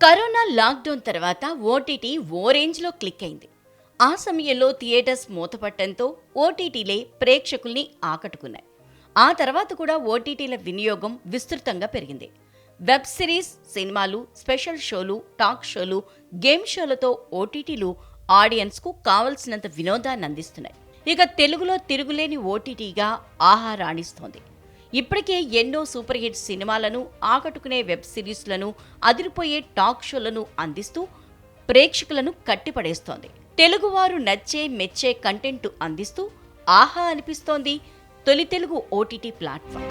Corona lockdown తర్వాత OTT ఓ రేంజ్లో క్లిక్ అయింది. ఆ సమయంలో థియేటర్స్ మూతపట్టడంతో ఓటీటీలే ప్రేక్షకుల్ని ఆకట్టుకున్నాయి. ఆ తర్వాత కూడా ఓటీటీల వినియోగం విస్తృతంగా పెరిగింది. వెబ్ సిరీస్ సినిమాలు స్పెషల్ షోలు టాక్ షోలు గేమ్ షోలతో ఓటీటీలు ఆడియన్స్కు కావలసినంత వినోదాన్ని అందిస్తున్నాయి. ఇక తెలుగులో తిరుగులేని ఓటీటీగా ఆహా రాణిస్తోంది. ఇప్పటికే ఎన్నో సూపర్ హిట్ సినిమాలను ఆకట్టుకునే వెబ్ సిరీస్లను అదిరిపోయే టాక్ షోలను అందిస్తూ ప్రేక్షకులను కట్టిపడేస్తోంది. తెలుగువారు నచ్చే మెచ్చే కంటెంట్ అందిస్తూ ఆహా అనిపిస్తోంది తొలి తెలుగు ఓటీటీ ప్లాట్ఫామ్.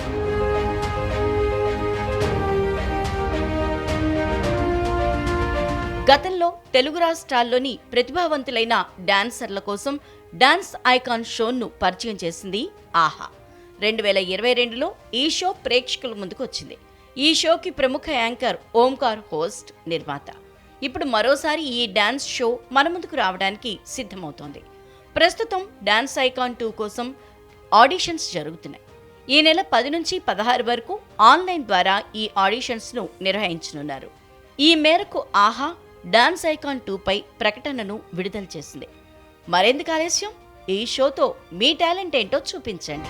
గతంలో తెలుగు రాష్ట్రాల్లోని ప్రతిభావంతులైన డాన్సర్ల కోసం డాన్స్ ఐకాన్ షోను పరిచయం చేసింది ఆహా. రెండు వేల ఇరవై రెండులో ఈ షో ప్రేక్షకుల ముందుకు వచ్చింది. ఈ షోకి ప్రముఖ యాంకర్ ఓంకార్ హోస్ట్ నిర్మాత. ఇప్పుడు మరోసారి ఈ డాన్స్ షో మన ముందుకు రావడానికి సిద్ధమవుతోంది. ప్రస్తుతం డాన్స్ ఐకాన్ టూ కోసం ఆడిషన్స్ జరుగుతున్నాయి. ఈ నెల పది నుంచి పదహారు వరకు ఆన్లైన్ ద్వారా ఈ ఆడిషన్స్ను నిర్వహించనున్నారు. ఈ మేరకు ఆహా డాన్స్ ఐకాన్ టూపై ప్రకటనను విడుదల చేసింది. మరెందుకు ఆలస్యం? ఈ షోతో మీ టాలెంట్ ఏంటో చూపించండి.